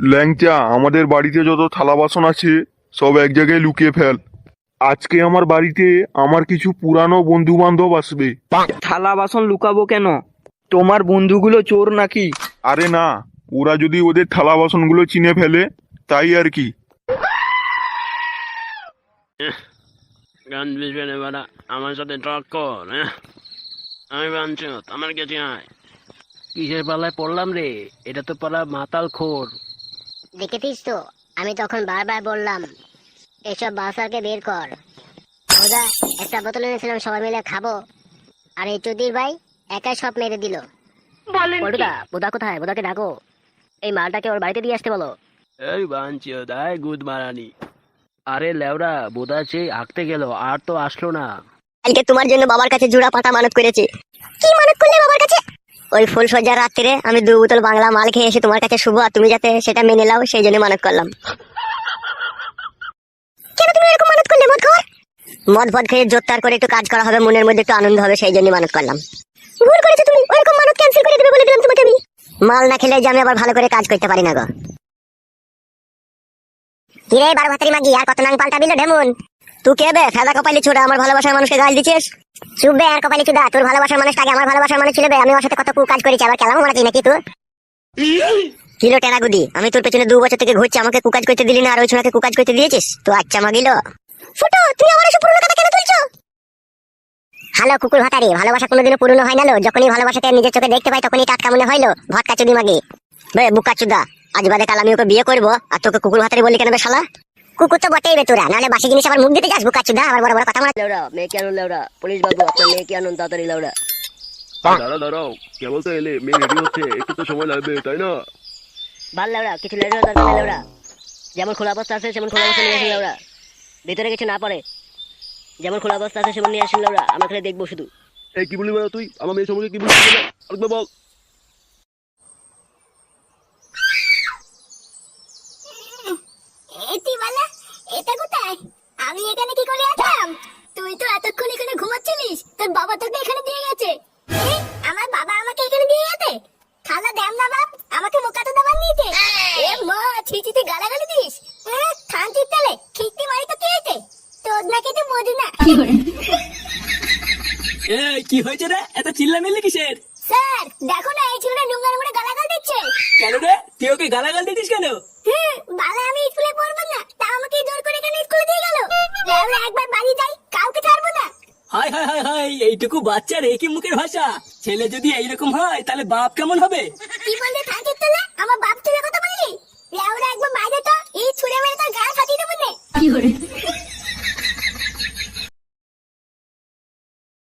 ল্যাংচা আমাদের বাড়িতে যত থালা বাসন আছে সব এক জায়গায় লুকিয়ে ফেল। আজকে আমার বাড়িতে আমার কিছু পুরানো বন্ধু বান্ধব আসবে। থালা বাসন লুকাবো কেন? তোমার বন্ধুগুলো চোর নাকি? আরে না ওরা যদি ওদের থালা বাসনগুলো চিনে ফেলে তাই আর কি। গান বিজবে বাড়া আমার সাথে টক কর হ্যাঁ? আমি বাঞ্চত আমার কাছে আয়। কিসের পাল্লায় পড়লাম রে? এটা তো পালা মাতাল খোর। দেখেছিস তো? আমি তখন বারবার বললাম এসব বাসাকে বের কর। ওদা একটা বোতল এনেছিলাম সবাই মিলে খাব। আর এই চুদির ভাই একাই সব মেরে দিল। বড়দা বোদা কোথায়? বোদাকে ডাকো। এই মালটাকে ওর বাড়িতে দিয়ে আসতে বলো। এই বাঞ্চত আয় গুদ মারানি। আরে লেওরা বোধা সে আঁকতে গেল আর তো আসলো না। কালকে তোমার জন্য বাবার কাছে জোড়া পাতা মানত করেছি। কি মানত করলে বাবার কাছে? ওই ফুল সজ্জার রাত্রিরে আমি দু বোতল বাংলা মাল খেয়ে এসে তোমার কাছে শুভ আর তুমি যাতে সেটা মেনে নাও, সেই জন্য মানত করলাম। মদ ফদ খেয়ে জোরদার করে একটু কাজ করা হবে, মনের মধ্যে একটু আনন্দ হবে, সেই জন্য মানত করলাম। ভুল করেছ তুমি ওরকম মানত ক্যান্সেল করে দেবে বলে দিলাম তোমাকে আমি। মাল না খেলে যে আমি আবার ভালো করে কাজ করতে পারি না গো। কিরে, বারো ভাতারি মাগি, আর কত নাং পাল্টা দিল ঢেমুন? তুই কে বে ফেদা কপালি ছোড়া আমার ভালোবাসার মানুষকে গাল দিছিস চুপবে আর কপালি চুদা তোর ভালোবাসার মানুষটাকে আমার ভালোবাসার মানুষ ছিল বে, আমি ওর সাথে কত কু কাজ করেছি, আবার কেলাম মারাচ্ছি নাকি তুই কিলো টেরাগুদি আমি তোর পেছনে দু বছর থেকে ঘুরছি, আমাকে কুকাজ করতে দিলি না, আর ওই ছোড়াকে কুকাজ করতে দিয়েছিস? তো আচ্ছা মাগিল। ফুটো, তুমি আমার এসব পুরনো কথা কেন তুলছো? হ্যালো, কুকুর ভাতারি, ভালোবাসা কোনোদিনও পুরনো হয় না লো, যখনই ভালোবাসাকে নিজের চোখে দেখতে পাই, তখনই টাটকা মনে হইল ভটকা চুদি মাগি। বে, বুকা চুদা, আজ বাদে কাল আমি ওকে বিয়ে করব, আর তোকে কুকুর ভাতারি বলি কেন বে শালা? কুকুর তো বটেই বে তোরা। নাহলে বাসি জিনিস আবার মুখ দিতে যাস বুকা চুদা আবার বড় বড় কথা মারা লেওরা মেয়েকে আনুন লেওরা পুলিশ বাবু আপনার মেয়েকে আনুন তাড়াতাড়ি লেওরা। দাঁড়াও দাঁড়াও কেবল তো এলে? মেয়ে রেডি হচ্ছে একটু তো সময় লাগবে তাই না? ভালো লেওড়া কিছু লেট হওয়ার দরকার নেই লেওড়া যেমন খোলা অবস্থা আছে সেমন খোলা অবস্থা নিয়ে আসেন লেওড়া ভিতরে কিছু না পড়ে যেমন খোলা অবস্থা আছে সেমন নিয়ে আসেন লেওড়া আমরা খালি দেখব শুধু। এই কি বলি বলো তুই? আমার মেয়ে সম্পর্কে কি বলছিস বলো? আরেকবার বল। খালা দেন না বাপ আমাকে মুখা তো নিতে। এ মা ছিচিতে গালাগালি দিস? খান্তির তেলে খিস্তি মারি তো কে তোর নাকি তো বোঝে না। এই কি হয়েছে রে? এত চিল্লামিল্লি কিসের? স্যার দেখো না এই ছেলেটা নোংরা নোংরা গালাগাল দিচ্ছে। কেন রে? তুই ওকে গালাগাল দিতিস কেন? হাই হাই হাই হাই, এইটুকু বাচ্চার একই মুখের ভাষা। ছেলে যদি এইরকম হয়, তাহলে বাপ কেমন হবে? কি থাকিস তোলা আমার বাপ